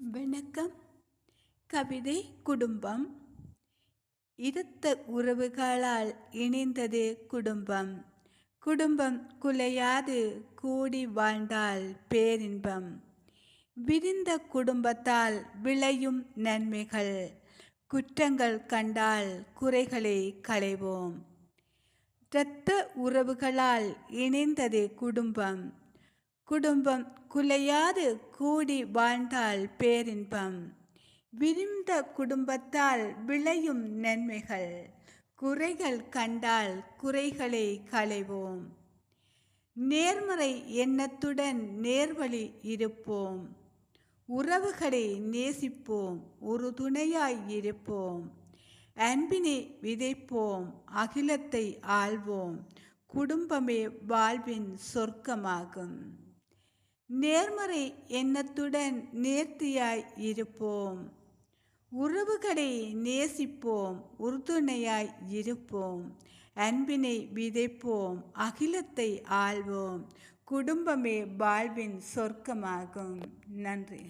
வணக்கம். கவிதை குடும்பம். இருத்த உறவுகளால் இணைந்தது குடும்பம். குடும்பம் குலையாது கூடி வாழ்ந்தால் பேரின்பம். விரிந்த குடும்பத்தால் விளையும் நன்மைகள். குற்றங்கள் கண்டால் குறைகளை களைவோம். இரத்த உறவுகளால் இணைந்தது குடும்பம். குடும்பம் குலையாது கூடி வாழ்ந்தால் பேரின்பம். விரிந்த குடும்பத்தால் விளையும் நன்மைகள். குறைகள் கண்டால் குறைகளை களைவோம். நேர்மறை எண்ணத்துடன் நேர்வழி இருப்போம். உறவுகளை நேசிப்போம். ஒரு துணையாய் இருப்போம். அன்பினை விதைப்போம். அகிலத்தை ஆள்வோம். குடும்பமே வாழ்வின் சொர்க்கமாகும். நேர்மறை எண்ணத்துடன் நேர்த்தியாய் இருப்போம். உறவுகளை நேசிப்போம் உறுதுணையாய் இருப்போம். அன்பினை விதைப்போம் அகிலத்தை ஆள்வோம். குடும்பமே வாழ்வின் சொர்க்கமாகும். நன்றி.